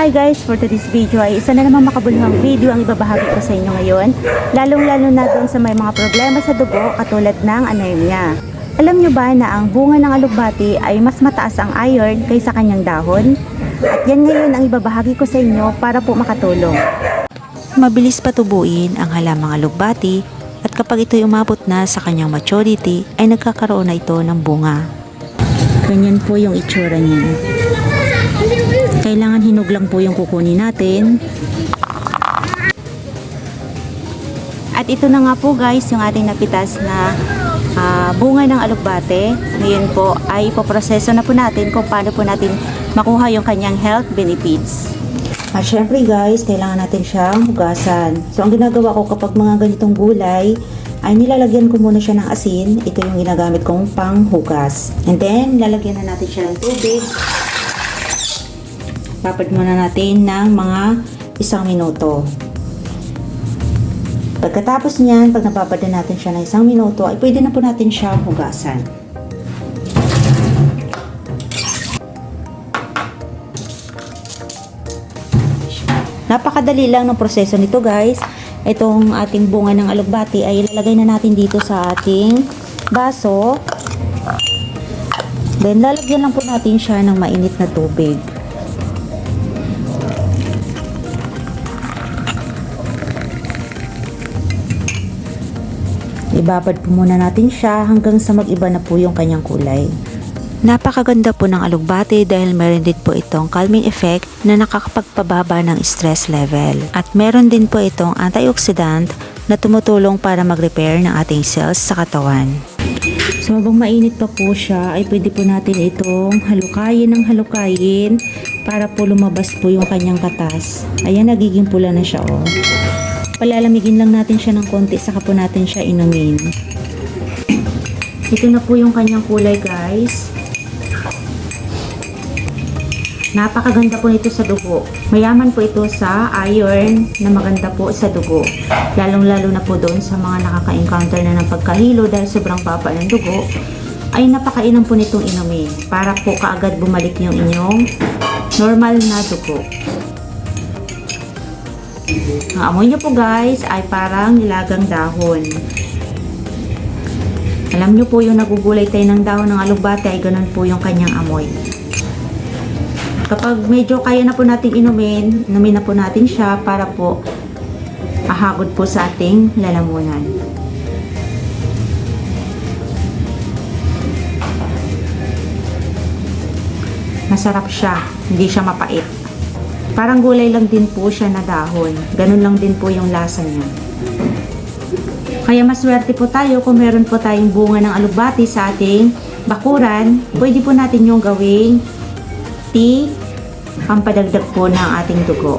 Hi guys! For today's video ay isa na naman makabuluhang video ang ibabahagi ko sa inyo ngayon. Lalong-lalo na doon sa may mga problema sa dugo katulad ng anemia. Alam nyo ba na ang bunga ng alugbati ay mas mataas ang iron kaysa kanyang dahon? At yan ngayon ang ibabahagi ko sa inyo para po makatulong. Mabilis patubuin ang halamang alugbati at kapag ito'y umabot na sa kanyang maturity ay nagkakaroon na ito ng bunga. Ganyan po yung itsura niya. Kailangan hinog lang po yung kukunin natin. At ito na nga po guys, yung ating napitas na ah, bunga ng alukbate. Ngayon po ay ipoproseso na po natin kung paano po natin makuha yung kanyang health benefits. At syempre guys, kailangan natin siyang hugasan. So ang ginagawa ko kapag mga ganitong gulay, ay nilalagyan ko muna siya ng asin. Ito yung ginagamit kong panghugas. And then, lalagyan na natin siya ng tubig. Papad muna natin ng mga isang minuto. Pagkatapos niyan, pag napapad na natin siya ng isang minuto, ay pwede na po natin siya hugasan. Napakadali lang ng proseso nito guys. Itong ating bunga ng alugbati ay ilalagay na natin dito sa ating baso. Then lalagyan lang po natin siya ng mainit na tubig. Ibabad po muna natin siya hanggang sa mag-iba na po yung kanyang kulay. Napakaganda po ng alugbati dahil meron din po itong calming effect na nakakapagpababa ng stress level. At meron din po itong antioxidant na tumutulong para mag-repair ng ating cells sa katawan. So habang mainit pa po siya, ay pwede po natin itong halukayin ng halukayin para po lumabas po yung kanyang katas. Ayan, nagiging pula na siya oh. Palalamigin lang natin siya ng konti, saka po natin siya inumin. Ito na po yung kanyang kulay guys. Napakaganda po nito sa dugo. Mayaman po ito sa iron na maganda po sa dugo. Lalong-lalo na po doon sa mga nakaka-encounter na ng pagkahilo dahil sobrang papa ng dugo, ay napakainom po nitong inumin para po kaagad bumalik yung inyong normal na dugo. Ang amoy niyo po guys ay parang nilagang dahon. Alam niyo po yung nagugulay tayo ng dahon ng alugbate ay ganun po yung kanyang amoy. Kapag medyo kaya na po natin inumin, inumin na po natin siya para po ahagod po sa ating lalamunan. Masarap siya, hindi siya mapait. Parang gulay lang din po siya na dahon. Ganun lang din po yung lasa niya. Kaya maswerte po tayo kung meron po tayong bunga ng alugbati sa ating bakuran. Pwede po natin yung gawing tea, pampadagdag po ng ating dugo.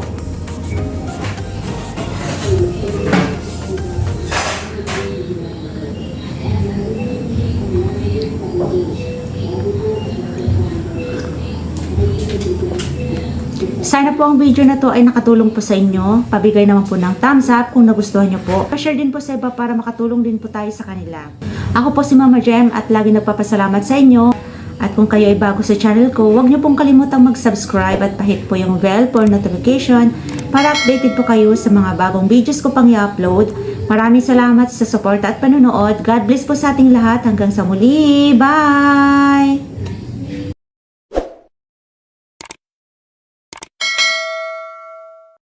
Sana po ang video na to ay nakatulong po sa inyo. Pabigay naman po ng thumbs up kung nagustuhan nyo po. Pa-share din po sa iba para makatulong din po tayo sa kanila. Ako po si Mama Jem at lagi nagpapasalamat sa inyo. At kung kayo ay bago sa channel ko, huwag niyo pong kalimutang mag-subscribe at pahit po yung bell for notification para updated po kayo sa mga bagong videos ko pang i-upload. Maraming salamat sa support at panonood. God bless po sa ating lahat. Hanggang sa muli. Bye!